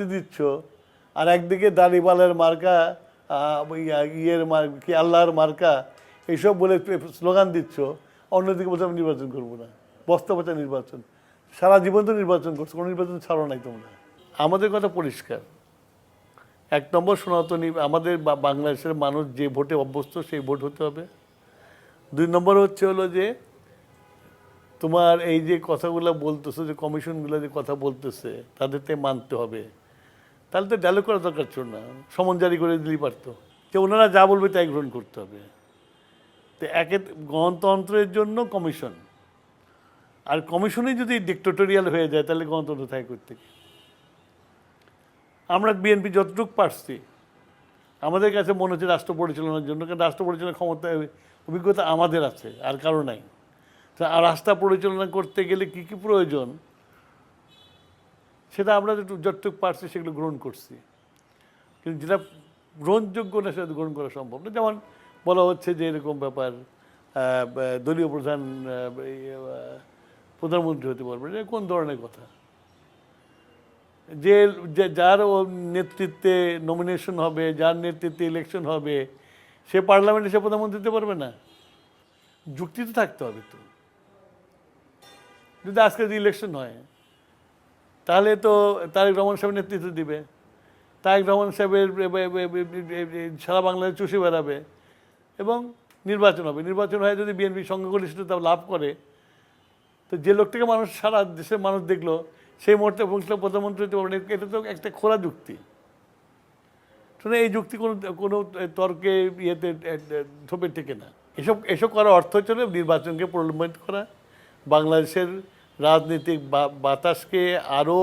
দিচ্ছ। আর একদিকে দাড়িপালের মার্কা ইয়ের কি আল্লাহর মার্কা, এইসব বলে স্লোগান দিচ্ছ। অন্যদিকে বলছে, আমি নির্বাচন করব না। বস্তা বস্তা নির্বাচন। সারা জীবন তো নির্বাচন করছ, কোনো নির্বাচন ছাড়ো নাই তোমরা। আমাদের কথা পরিষ্কার। এক নম্বর সনাতনী, আমাদের বাংলাদেশের মানুষ যে ভোটে অভ্যস্ত, সেই ভোট হতে হবে। দুই নম্বর হচ্ছে হলো যে, তোমার এই যে কথাগুলো বলতেছে, যে কমিশনগুলো যে কথা বলতেছে, তাদেরকে মানতে হবে। তাহলে তো ডায়লগ করা দরকার ছিল না। সমন জারি করে দিলেই পারতো। যে ওনারা যা বলবে তাই গ্রহণ করতে হবে। তো একে গণতন্ত্রের জন্য কমিশন আর কমিশনই যদি ডিক্টোটোরিয়াল হয়ে যায়, তাহলে গণতন্ত্র থাকে করতে আমরা বিএনপি যতটুকু পারছি। আমাদের কাছে মনে হচ্ছে রাষ্ট্র পরিচালনার জন্য, কারণ রাষ্ট্র পরিচালনার ক্ষমতা, অভিজ্ঞতা আমাদের আছে, আর কারও নাই। তা রাস্তা পরিচালনা করতে গেলে কি কি প্রয়োজন? সেটা আমরা যতটুকু পারছি সেগুলো গ্রহণ করছি। কিন্তু যেটা গ্রহণযোগ্য না সেটা গ্রহণ করা সম্ভব না। যেমন বলা হচ্ছে যে এরকম ব্যাপার দলীয় প্রধান প্রধানমন্ত্রী হতে পারবে এটা কোন ধরনের কথা? যে, যে- যার নেতৃত্বে নমিনেশন হবে, যার নেতৃত্বে ইলেকশন হবে, সে পার্লামেন্টে সে প্রধানমন্ত্রী দিতে পারবে না? যুক্তি তো থাকতে হবে তো। যদি আজকে যদি ইলেকশন হয় তাহলে তো তারেক রহমান সাহেব নেতৃত্ব দিবে। তারেক রহমান সাহেবের সারা বাংলাদেশ চষে বেড়াবে এবং নির্বাচন হবে। নির্বাচন হয়ে যদি বিএনপি সংখ্যাগরিষ্ঠতা লাভ করে, তো যে লোকটাকে মানুষ সারা দেশের মানুষ দেখল, সেই মুহূর্তে বলছিল, প্রধানমন্ত্রী হতে এটা তো একটা খোলা যুক্তি। শুনে এই যুক্তি কোনো কোনো তর্কে ইয়েতে থোপে টেকে না। এসব এসব করার অর্থ হচ্ছে নির্বাচনকে প্রলম্বিত করা, বাংলাদেশের রাজনৈতিক বা- বাতাসকে আরও